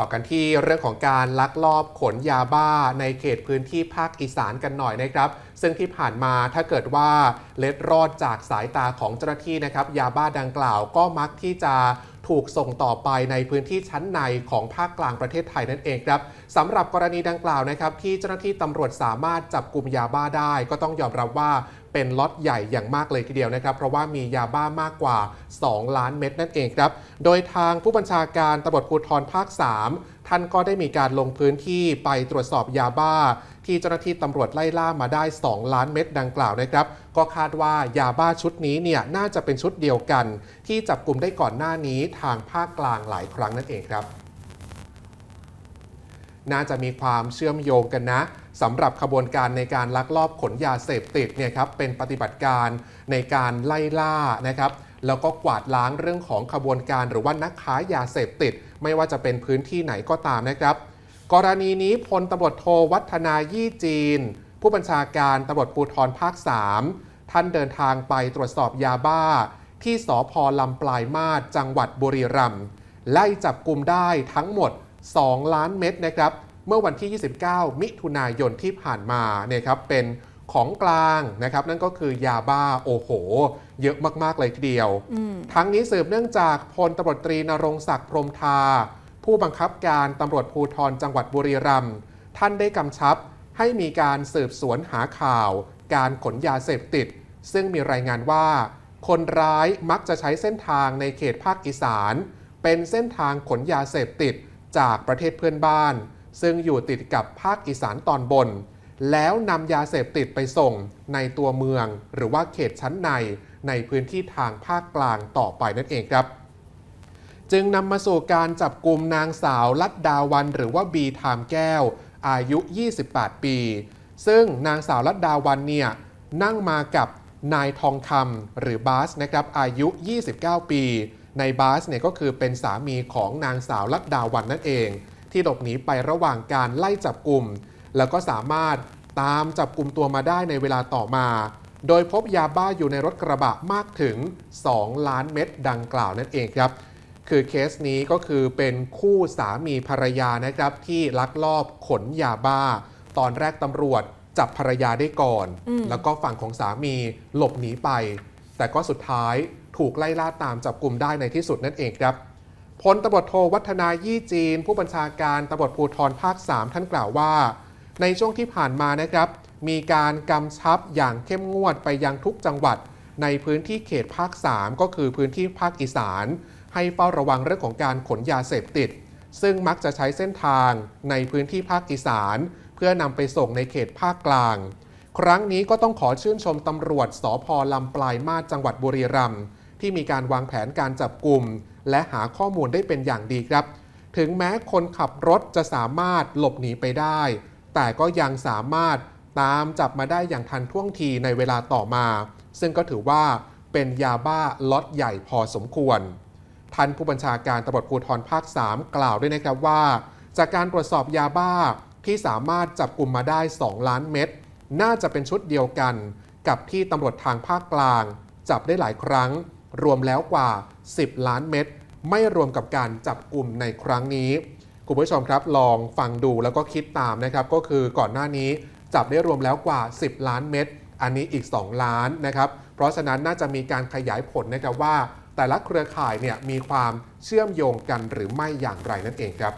ต่อกันที่เรื่องของการลักลอบขนยาบ้าในเขตพื้นที่ภาคอีสานกันหน่อยนะครับ ซึ่งที่ผ่านมาถ้าเกิดว่าเล็ดรอดจากสายตาของเจ้าหน้าที่นะครับ ยาบ้าดังกล่าวก็มักที่จะถูกส่งต่อไปในพื้นที่ชั้นในของภาคกลางประเทศไทยนั่นเองครับสำหรับกรณีดังกล่าวนะครับ ที่เจ้าหน้าที่ตำรวจสามารถจับกลุ่มยาบ้าได้ ก็ต้องยอมรับว่า เป็นล็อตใหญ่อย่างมากเลยทีเดียวนะครับ เพราะว่ามียาบ้ามากกว่า 2 ล้านเม็ดนั่นเองครับ โดยทางผู้บัญชาการตำรวจภูธรภาค 3 ท่านก็ได้มีการลงพื้นที่ไปตรวจสอบยาบ้า ที่เจ้าหน้าที่ตำรวจไล่ล่ามาได้ 2 ล้านเม็ดดังกล่าวนะครับ ก็คาดว่ายาบ้าชุดนี้เนี่ยน่าจะเป็นชุดเดียวกัน ที่จับกลุ่มได้ก่อนหน้านี้ทางภาคกลางหลายครั้งนั่นเองครับ น่าจะมีความเชื่อมโยงกันนะสำหรับขบวนการในการลักลอบขนยาเสพติดเนี่ยครับเป็นปฏิบัติการในการไล่ล่านะครับแล้วก็กวาดล้างเรื่องของขบวนการหรือว่านักค้ายาเสพติด ไม่ว่าจะเป็นพื้นที่ไหนก็ตามนะครับ กรณีนี้พลตำรวจโทวัฒนายี่จีน ผู้บัญชาการตำรวจภูธรภาค 3 ท่านเดินทางไปตรวจสอบยาบ้า ที่สพลำปลายมาศจังหวัดบุรีรัมย์ไล่จับกลุ่มได้ทั้งหมด 2 ล้านเม็ดนะครับ เมื่อวันที่ 29 มิถุนายนที่ผ่านมาเนี่ยครับเป็นของกลางนะครับ นั่นก็คือยาบ้าโอ้โห เยอะมากๆเลยทีเดียวอืมทั้งนี้สืบเนื่องจากพลตำรวจตรีนรงศักดิ์พรหมทา ผู้บังคับการตำรวจภูธรจังหวัดบุรีรัมย์ท่านได้กำชับให้มีการสืบสวนหาข่าว การขนยาเสพติด ซึ่งมีรายงานว่า คนร้ายมักจะใช้เส้นทางในเขตภาคอีสาน เป็นเส้นทางขนยาเสพติด จากประเทศเพื่อนบ้าน ซึ่งอยู่ติดกับภาคอีสานตอนบน แล้วนำยาเสพติดไปส่งในตัวเมือง หรือว่าเขตชั้นในในพื้นที่ทางภาคกลางต่อไปนั่นเองครับ จึงนำมาสู่การจับกลุ่มนางสาวลัดดาวัน หรือว่าบีไทม์แก้ว อายุ 28 ปี ซึ่งนางสาวลัดดาวันเนี่ยนั่งมากับนายทองคำหรือบาสนะครับอายุ 29 ปี ในบาสเนี่ยก็คือเป็นสามีของนางสาวลัดดาวันนั่นเอง ที่หลบหนีไประหว่างการไล่จับกลุ่ม แล้วก็สามารถตามจับกลุ่มตัวมาได้ในเวลาต่อมา โดยพบยาบ้าอยู่ในรถกระบะมากถึง 2 ล้านเม็ดดังกล่าวนั่นเองครับ คือเคสนี้ก็คือเป็นคู่สามีภรรยานะครับที่ลักลอบขนยาบ้า ตอนแรกตำรวจจับภรรยาได้ก่อนอืมแล้วก็ฝั่งของสามีหลบหนีไป แต่ก็สุดท้ายถูกไล่ล่าตามจับกลุ่มได้ในที่สุดนั่นเองครับพลตำรวจโทวัฒนายี่จีน ผู้บัญชาการตำรวจภูธรภาค 3 ท่านกล่าวว่า ในช่วงที่ผ่านมานะครับ มีการกำชับอย่างเข้มงวดไปยังทุกจังหวัด ในพื้นที่เขตภาค 3 ก็คือพื้นที่ภาคอีสาน ให้เฝ้าระวังเรื่องของการขนยาเสพติด ซึ่งมักจะใช้เส้นทางในพื้นที่ภาคอีสาน เพื่อนำไปส่งในเขตภาคกลาง ครั้งนี้ก็ต้องขอชื่นชมตำรวจสพลำปลายมาศจังหวัดบุรีรัมย์ที่มีการวางแผนการจับกลุ่ม และหาข้อมูลได้เป็นอย่างดีครับ ถึงแม้คนขับรถจะสามารถหลบหนีไปได้ แต่ก็ยังสามารถตามจับมาได้อย่างทันท่วงทีในเวลาต่อมา ซึ่งก็ถือว่าเป็นยาบ้าล็อตใหญ่พอสมควรท่านผู้บัญชาการตำรวจภูธรภาค 3 กล่าวด้วยนะครับว่า จากการตรวจสอบยาบ้าที่สามารถจับกลุ่มมาได้ 2 ล้านเม็ด น่าจะเป็นชุดเดียวกัน กับที่ตำรวจทางภาคกลาง จับได้หลายครั้ง รวมแล้วกว่า 10 ล้านเม็ดไม่รวมกับการจับกลุ่มในครั้งนี้คุณผู้ชมครับลองฟังดูแล้วก็คิดตามนะครับก็คือก่อนหน้านี้จับได้รวมแล้วกว่า 10 ล้านเม็ดอันนี้อีก 2 ล้านนะครับ เพราะฉะนั้นน่าจะมีการขยายผลนะครับว่า แต่ละเครือข่ายเนี่ยมีความเชื่อมโยงกันหรือไม่อย่างไรนั่นเองครับ